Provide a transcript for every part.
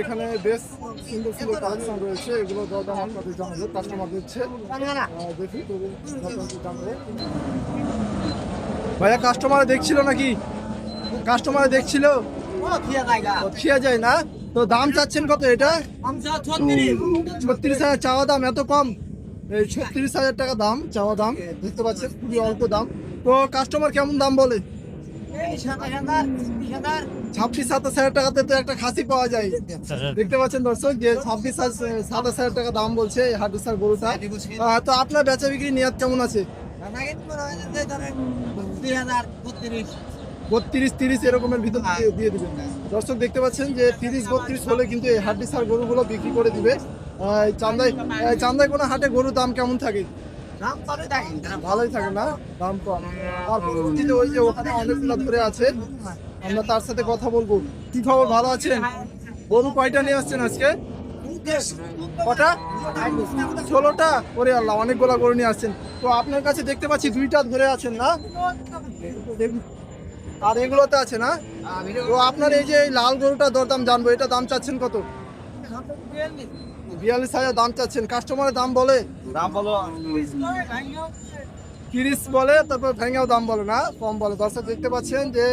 এখানে বেশ সুন্দর সুন্দর কালেকশন রয়েছে। এগুলো দরদাম আপনাদের জানাব কাস্টমার দিচ্ছে। ভাইয়া কাস্টমার দেখছিল নাকি? কাস্টমার দেখছিল? খিয়া যায় না? তো দাম চাচ্ছেন কত এটা? ছত্রিশ হাজার চাওয়া দাম, এত কম। এই ছত্রিশ হাজার টাকা দাম, চাওয়া দাম, দেখতে পাচ্ছেন, খুবই অল্প দাম। তো কাস্টমার কেমন দাম বলে? ছাব্বিশ সাতাশ হাজার টাকাতে তো একটা খাসি পাওয়া যায়। দেখতে পাচ্ছেন দর্শক যে ছাব্বিশ সাতাশ হাজার টাকা দাম বলছে এই হাডুসার গরুটা। তো আপনার বেচা বিক্রি নিয়াত কেমন আছে? বত্রিশ তিরিশ এরকমের ভিতর দিয়ে দিয়ে দিবেন। দর্শক দেখতে পাচ্ছেন যে তিরিশ বত্রিশ হলে কিন্তু এই হাড্ডিসার গরুগুলো বিক্রি করে দিবে। এই চান্দাই কোনো হাটে গরুর দাম কেমন থাকে? ভালোই থাকে না দাম কম আর পরবর্তীতে ওই যে ওখানে অনেকগুলো ধরে আছে। আমরা তার সাথে কথা বলব। কি খবর? ভালো আছেন? গরু কয়টা নিয়ে আসছেন আজকে? কটা? ষোলোটা? ওরে আল্লাহ অনেকগুলা গরু নিয়ে আসছেন। তো আপনার কাছে দেখতে পাচ্ছি দুইটা ধরে আছেন না। আর এগুলোতে আছে না? তো আপনার এই যে লাল গরুটা দরদাম জানব এটা দাম চাচ্ছেন কত? বিয়াল্লিশ হাজার দাম চাচ্ছেন। কাস্টমারের দাম বলে? দাম বলো। তিরিশ বলে তারপর ভেঙেও দাম বলে না কম বলে। দর্শক দেখতে পাচ্ছেন যে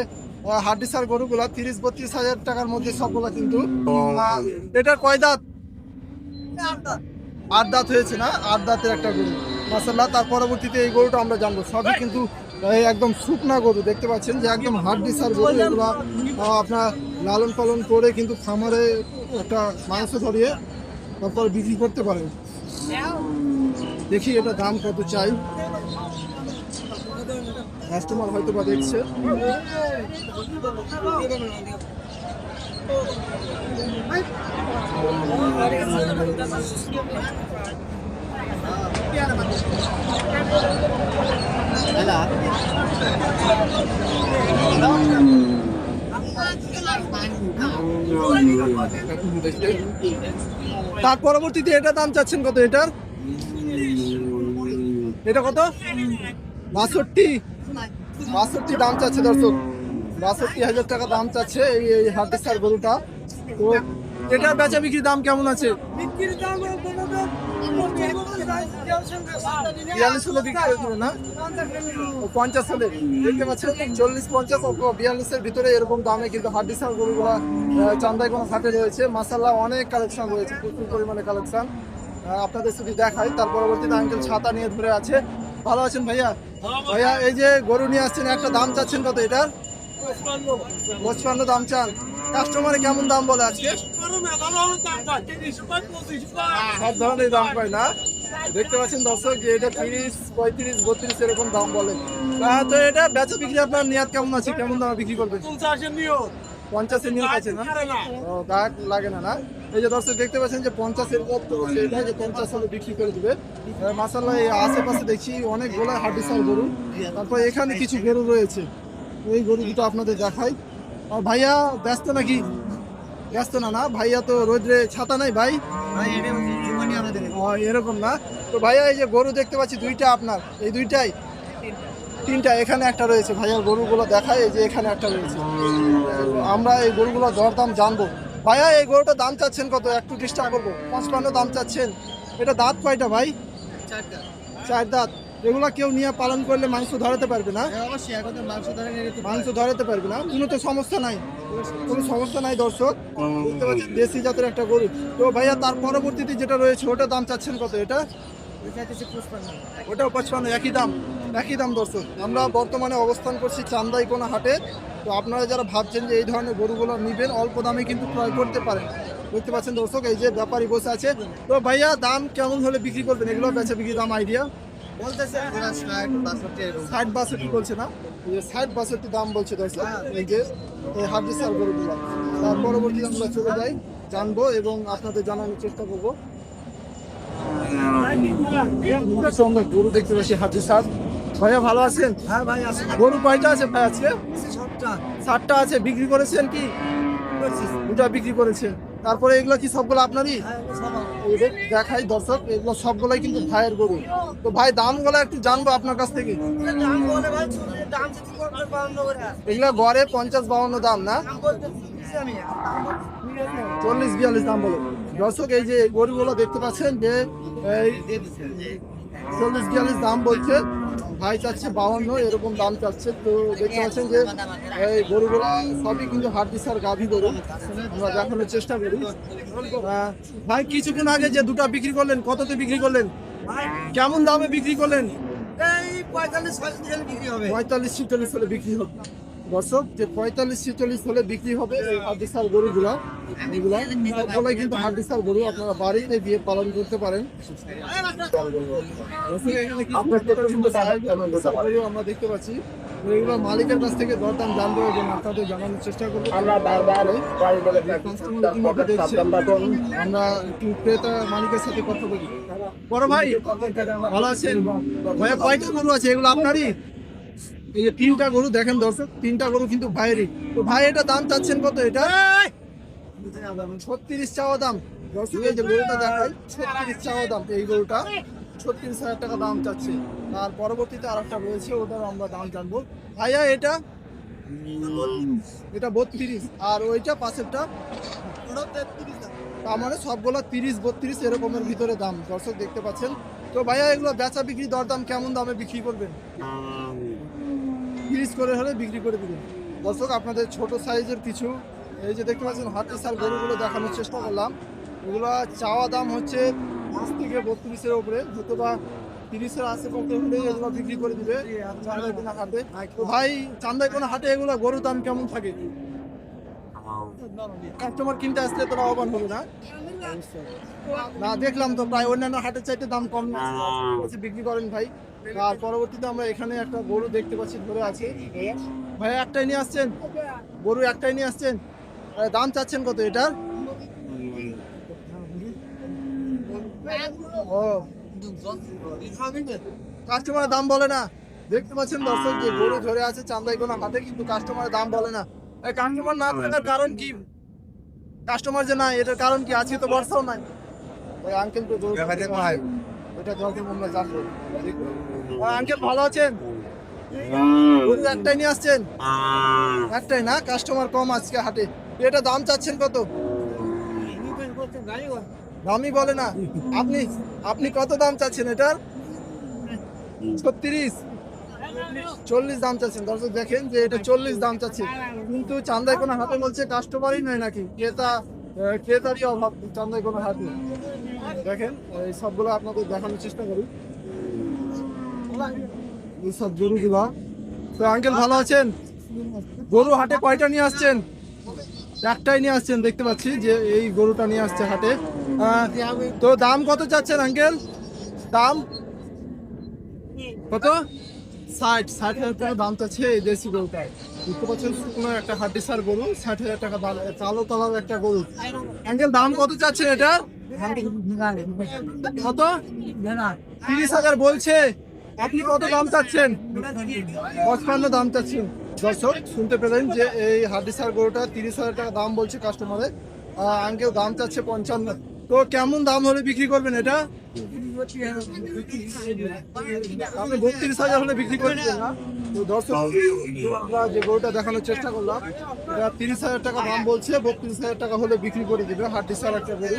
হাড্ডিসার গরুগুলা তিরিশ বত্রিশ হাজার টাকার মধ্যে সবগুলা কিন্তু এটার কয় দাঁত? আট দাঁত হয়েছে না? আট দাঁতের একটা গরু। মাসাল্লাহ তার পরবর্তীতে এই গরুটা আমরা জানব। সবই কিন্তু এই একদম শুকনা গরু। দেখতে পাচ্ছেন যে একদম হাড্ডিসার গরু। এগুলো আপনার লালন পালন করে কিন্তু খামারে একটা মাংস ধরিয়ে তারপর বিক্রি করতে পারেন দেখি এটা দাম কত চাই। কাস্টমার হয়তো বা দেখছে। তার পরবর্তীতে এটা দাম চাচ্ছেন কত এটার? এটা কত? বাষট্টি। বাষট্টি দাম চাচ্ছে দর্শক। বাষট্টি হাজার টাকা দাম চাচ্ছে এই হাতে সার গরুটা। তো এটার বেচা বিক্রির দাম কেমন আছে? বিয়াল্লিশ হলে বিক্রি করে দেবে না? ও পঞ্চাশ হলে দেখতে পাচ্ছেন? চল্লিশ পঞ্চাশ বিয়াল্লিশের ভিতরে এরকম দামে কিন্তু হাড্ডিসার গরুগুলা আহ, কোনো হাটে রয়েছে। মাসাল্লাহ অনেক কালেকশন রয়েছে প্রচুর পরিমাণে কালেকশন। আপনাদের শুধু দেখাই তার পরবর্তীতে আঙ্কেল ছাতা নিয়ে ধরে আছে। ভালো আছেন ভাইয়া? ভাইয়া এই যে গরু নিয়ে আসছেন একটা দাম চাচ্ছেন কত এটার পঁচপান্ন দাম চান। কাস্টমারে কেমন দাম বলে আজকে? সব ধরনের দাম পায় না। দেখতে পাচ্ছেন দর্শক যে এটা তিরিশ পঁয়ত্রিশ বত্রিশ এরকম দাম বলে। তো এটা বেচা বিক্রি আপনার নিয়াত কেমন আছে? কেমন দামে বিক্রি করবেন? পঞ্চাশের নিয়ত। আছে না? ও দাগ লাগে না না? এই যে দর্শক দেখতে পাচ্ছেন যে পঞ্চাশের পর তো সেটা যে পঞ্চাশ হলে বিক্রি করে দেবে। মাসাল্লাহ এই আশেপাশে দেখছি অনেক গোলা হাড্ডিসার গরু। তারপর এখানে কিছু গরু রয়েছে। এই গরু দুটো আপনাদের দেখাই। আর ভাইয়া ব্যস্ত নাকি? ব্যস্ত না না ভাইয়া তো রোদ্রে ছাতা নাই ভাই। এরকম না। তো ভাইয়া এই যে গরু দেখতে পাচ্ছি দুইটা আপনার। এই দুইটাই? তিনটা। এখানে একটা রয়েছে। ভাইয়ার গরুগুলো দেখায় এই যে এখানে একটা রয়েছে। আমরা এই গরুগুলো দরদাম জানব। ভাইয়া এই গরুটা দাম চাচ্ছেন কত? একটু ডিস্টার্ব করব। পঁচপান্ন দাম চাচ্ছেন। এটা দাঁত কয়টা ভাই? চার চার দাঁত। এগুলো কেউ নিয়ে পালন করলে মাংস ধরাতে পারবে না। মাংস ধরাতে পারবে না। কোনো তো সমস্যা নাই। কোনো সমস্যা নাই দর্শক। বুঝতে পারছেন? দেশি জাতের একটা গরু। তো ভাইয়া তার পরবর্তীতে যেটা রয়েছে ওটা দাম চাচ্ছেন কত? এটা? ওটাও পঁচপান্ন। একই দাম। একই দাম দর্শক। আমরা বর্তমানে অবস্থান করছি চান্দাই কোনো হাটে। তো আপনারা যারা ভাবছেন যে এই ধরনের গরুগুলো নেবেন অল্প দামে কিন্তু ক্রয় করতে পারেন। দেখতে পাচ্ছেন দর্শক এই যে ব্যাপারী বসে আছে। তো ভাইয়া দাম কেমন হলে বিক্রি করবেন? এগুলো বেচা বিক্রি দাম আইডিয়া ষাট বাষট্টি বলছে না? ষাট বাষট্টি দাম বলছে দর্শক এই যে এই হার্ডিসার গরুগুলো তার পরবর্তী আমরা চলে যাই জানব এবং আপনাদের জানানোর চেষ্টা করব। আমরা গরু দেখতে পাচ্ছি হার্ডিসার ভাইয়া ভালো আছেন? হ্যাঁ ভাই আসুন গরু কয়টা আছে ভাই আজকে? ষাটটা। আছে বিক্রি করেছেন কি? দুটা বিক্রি করেছেন। তারপরে এগুলো কি সবগুলো আপনারই? দেখাই দর্শক এগুলো সবগুলাই কিন্তু ভাইয়ের গরু। তো ভাই দামগুলো একটু জানব আপনার কাছ থেকে। এগুলো গড়ে পঞ্চাশ বাউন্ন দাম না? চল্লিশ বিয়াল্লিশ দাম বলে। দর্শক এই যে গরুগুলো দেখতে পাচ্ছেন যে চল্লিশ বিয়াল্লিশ দাম বলছে। ভাই চাচ্ছে বাউন্ন এরকম দাম চাচ্ছে। তো দেখতে পাচ্ছেন যে এই গরুগুলো সবই কিন্তু হাট আর গাভী গরু। আমরা দেখানোর চেষ্টা করি। ভাই কিছুক্ষণ আগে যে দুটো বিক্রি করলেন কততে বিক্রি করলেন? কেমন দামে বিক্রি করলেন? পঁয়তাল্লিশ ছিচল্লিশ ছিটাল্লিশ বিক্রি হবে। দর্শক যে পঁয়তাল্লিশ ছিচল্লিশ হলে বিক্রি হবে এই হাড্ডিসার গরুগুলা এগুলা সবগুলাই কিন্তু হাড্ডিসার গরু আপনারা বাড়িতে দিয়ে পালন করতে পারেন। আমরা দেখতে পাচ্ছি। এগুলো মালিকের কাছ থেকে দরদাম জানব এবং আপনাদের জানানোর চেষ্টা করব। আমরা বারবার আমরা একটু ক্রেতা মালিকের সাথে কথা বলি। বড় ভাই ভালো আছেন? ভাইয়া কয়টা গরু আছে এগুলো আপনারই? এই যে তিনটা গরু দেখেন দর্শক তিনটা গরু কিন্তু ভাইয়েরই। তো ভাই এটা দাম চাচ্ছেন কত এটা? ছত্রিশ চাওয়া দাম। দর্শক এই যে গরুটা দেখাই ছত্রিশ চাওয়া দাম। এই গরুটা ছত্রিশ হাজার টাকা দাম চাচ্ছে। আর পরবর্তীতে আর একটা রয়েছে ওটার আমরা দাম জানব। ভাইয়া এটা? এটা বত্রিশ। আর ওইটা পাশেরটা? তার মানে সবগুলো তিরিশ বত্রিশ এরকমের ভিতরে দাম। দর্শক দেখতে পাচ্ছেন। তো ভাইয়া এগুলো বেচা বিক্রি দরদাম কেমন দামে বিক্রি করবেন? তিরিশ করে হলে বিক্রি করে দিবেন। দর্শক আপনাদের ছোট সাইজের কিছু এই যে দেখতে পাচ্ছেন হাটের সার গরুগুলো দেখানোর চেষ্টা করলাম। এগুলো চাওয়া দাম হচ্ছে পাঁচ থেকে বত্রিশের উপরে হয়তো বা তিরিশের আশেপাশে হলে এগুলো বিক্রি করে দিবে চান্দাইকোনা হাটে। তো ভাই চান্দাইকোনা হাটে এগুলো গরুর দাম কেমন থাকে? কাস্টমার কিনতে আসলে তোরা লাভবান হবে না? না দেখলাম তো প্রায় অন্যান্য হাটের চাইতে দাম কম বিক্রি করেন ভাই। আর পরবর্তীতে আমরা এখানে একটা গরু দেখতে পাচ্ছি ধরে আছে। ভাই একটাই নিয়ে আসছেন? গরু একটাই নিয়ে আসছেন? দাম চাচ্ছেন কত এটার? ও। কাস্টমার দাম বলে না। দেখতে পাচ্ছেন দর্শক যে গরু ধরে আছে চান্দাই কোনো হাতে কিন্তু কাস্টমার দাম বলে না। কাস্টমার না থাকার কারণ কি? কাস্টমার যে নাই এটার কারণ কি? আজকে তো বর্ষাও নাই। ওই আঙ্কেল তো এটা যখন আমরা জানব আঙ্কেল ভালো আছেন? গরু একটাই নিয়ে আসছেন? একটাই না? কাস্টমার কম আজকে হাটে। এটা দাম চাচ্ছেন কত? দামই বলে না। আপনি আপনি কত দাম চাচ্ছেন এটার? ছত্রিশ। চল্লিশ দাম চাচ্ছেন। দর্শক দেখেন যে এটা চল্লিশ দাম চাচ্ছে। কিন্তু চান্দাই কোনো হাতে বলছে কাস্টমারই নয় নাকি? ক্রেতা ক্রেতারই অভাব। চান্দাই কোনো হাতে দেখেন এই সবগুলো আপনাদের দেখানোর চেষ্টা করি। সব গরুগুলা তো আঙ্কেল ভালো আছেন? গরু হাটে কয়টা নিয়ে আসছেন? একটাই নিয়ে আসছেন দেখতে পাচ্ছি যে এই গরুটা নিয়ে আসছে হাটে। তো দাম কত চাচ্ছেন আঙ্কেল? দাম? কত? ষাট। ষাট হাজার টাকা দাম চাচ্ছে এই দেশি গরুটা দেখতে পাচ্ছেন শুকনো একটা হাড্ডি সার গরু ষাট হাজার টাকা দাম কালো কালার একটা গরু। আঙ্কেল দাম কত চাচ্ছেন এটা? কত? তিরিশ হাজার বলছে। আপনি কত দাম চাচ্ছেন? পঁচপান্ন দাম চাচ্ছেন। দর্শক, শুনতে পেলেন যে এই হাড্ডিসার গরুটা তিরিশ হাজার টাকা দাম বলছে কাস্টমারে আঙ্কেল দাম চাচ্ছে পঞ্চান্ন। তো কেমন দাম হলে বিক্রি করবেন এটা? আপনি বত্রিশ হাজার হলে বিক্রি করবেন না? তো যে গরুটা দেখানোর চেষ্টা করলাম, এটা তিরিশ হাজার টাকা দাম বলছে, বত্রিশ হাজার টাকা হলে বিক্রি করে দিবে হাড্ডিসার একটা গরু।